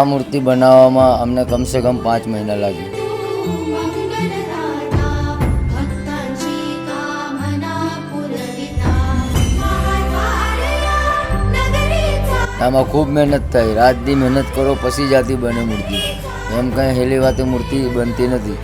આ મૂર્તિ બનાવવામાં અમને કમસે કમ પાંચ મહિના લાગ્યું. આમાં ખૂબ મહેનત થઈ રાત દી મહેનત કરો, પછી જાતી બને મૂર્તિ. એમ કંઈ હેલી વાતે મૂર્તિ બનતી નથી.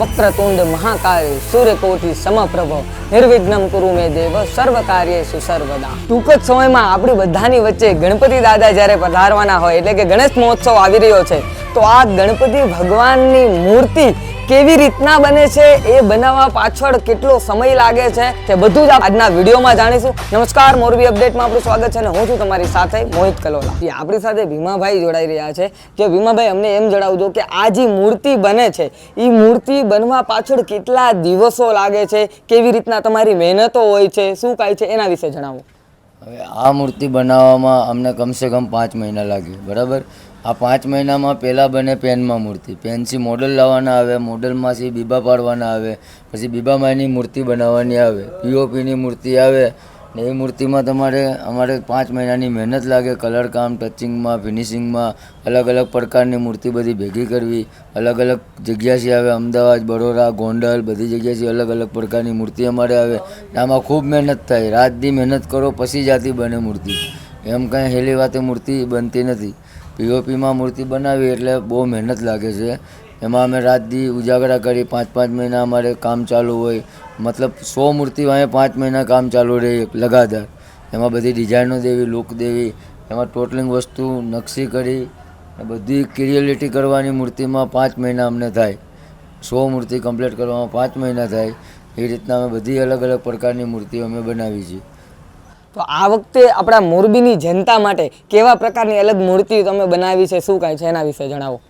વક્રતુંડ મહાકાય સૂર્યકોટી સમપ્રભ નિર્વિઘ્નમ કુરુ મે દેવ સર્વ કાર્ય સર્વદા ટૂંક જ સમયમાં આપણી બધાની વચ્ચે ગણપતિ દાદા જ્યારે પધારવાના હોય, એટલે કે ગણેશ મહોત્સવ આવી રહ્યો છે, તો આ ગણપતિ ભગવાનની મૂર્તિ કેવી રીતના બને છે એ બનાવવા પાછળ કેટલો સમય લાગે છે તે બધું જ આજના વિડીયોમાં જાણીશું. નમસ્કાર મોરબી અપડેટમાં આપણું સ્વાગત છે અને હું છું તમારી સાથે મોહિત કલોલા. જી, આપણી સાથે ભીમાભાઈ જોડાઈ રહ્યા છે. કે ભીમાભાઈ અમને એમ જણાવજો કે આ જે મૂર્તિ બને છે એ મૂર્તિ બનવા પાછળ કેટલા દિવસો લાગે છે કેવી રીતના તમારી મહેનતો હોય છે શું કાંઈ છે એના વિશે જણાવો. હવે આ મૂર્તિ બનાવવામાં અમને કમસે કમ પાંચ મહિના લાગ્યું, બરાબર? આ પાંચ મહિનામાં પહેલાં બને પેનમાં મૂર્તિ. પેનથી મોડલ લાવવાના આવે, મોડલમાંથી બીબા પાડવાના આવે, પછી બીબામાંની મૂર્તિ બનાવવાની આવે, પીઓપીની મૂર્તિ આવે એ મૂર્તિમાં તમારે, અમારે પાંચ મહિનાની મહેનત લાગે કલર કામ ટચિંગમાં ફિનિશિંગમાં અલગ અલગ પ્રકારની મૂર્તિ બધી ભેગી કરવી. અલગ અલગ જગ્યાથી આવે અમદાવાદ, બરોડા, ગોંડલ, બધી જગ્યાથી અલગ અલગ પ્રકારની મૂર્તિ અમારે આવે. આમાં ખૂબ મહેનત થાય. રાત દી મહેનત કરો, પછી જાતી બને મૂર્તિ. એમ કાંઈ હેલી વાતે મૂર્તિ બનતી નથી. પીઓપીમાં મૂર્તિ બનાવી એટલે બહુ મહેનત લાગે છે. એમાં અમે રાત દી ઉજાગરા કરી, પાંચ પાંચ મહિના અમારે કામ ચાલુ હોય. મતલબ સો મૂર્તિ વાંહે પાંચ મહિના કામ ચાલુ રહે લગાતાર. એમાં બધી ડિઝાઇનો દેવી લુક દેવી, એમાં ટોટલિંગ વસ્તુ નકશી કરી બધી ક્રિએલિટી કરવાની મૂર્તિમાં પાંચ મહિના અમને થાય. સો મૂર્તિ કમ્પ્લીટ કરવામાં પાંચ મહિના થાય. એ રીતના અમે બધી અલગ અલગ પ્રકારની મૂર્તિઓ અમે બનાવી છીએ. તો આ વખતે આપણા મોરબીની જનતા માટે કેવા પ્રકારની અલગ મૂર્તિ તમે બનાવી છે? શું કાંઈ છે એના વિશે જણાવો.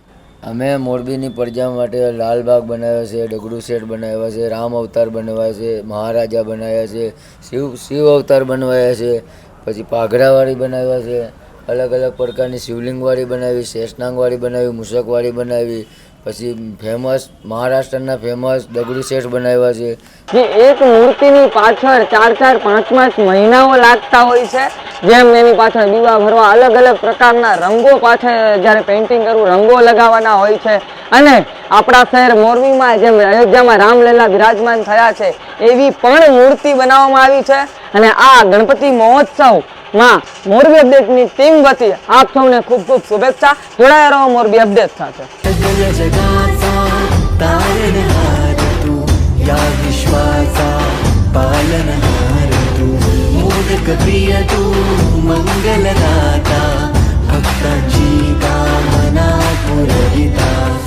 અમે મોરબીની પ્રજા માટે લાલબાગ બનાવ્યા છે, ડગડુ શેઠ બનાવ્યા છે, રામ અવતાર બનાવ્યા છે, મહારાજા બનાવ્યા છે, શિવ શિવ અવતાર બનાવ્યા છે, પછી પાઘરાવાળી બનાવ્યા છે અલગ અલગ પ્રકારની શિવલિંગવાળી બનાવી શેષનાંગવાળી બનાવી, મૂષકવાળી બનાવી પછી ફેમસ મહારાષ્ટ્રના ફેમસ દગડી શેઠ બનાવ્યા છે. જે એક મૂર્તિની પાછળ ચાર ચાર, પાંચ પાંચ મહિનાઓ લાગતા હોય છે, જેમ એની પાછળ દીવા ભરવા અલગ અલગ પ્રકારના રંગો પાછળ જ્યારે પેઇન્ટિંગ કરવું રંગો લગાવવાના હોય છે. અને આપણા શહેર મોરબીમાં જેમ અયોધ્યામાં રામલલા બિરાજમાન થયા છે, એવી પણ મૂર્તિ બનાવવામાં આવી છે. અને આ ગણપતિ મહોત્સવમાં મોરબી અપડેટની ટીમ વતી આપ સૌને ખૂબ ખૂબ શુભેચ્છા. જોડાયા રહો, મોરબી અપડેટ સાથે. आपल्या जगाचा तारणहार तू. या विश्वाचा पालनहार तू. मोदक प्रिय तू मंगलदाता. भक्ताची कामना पुरविता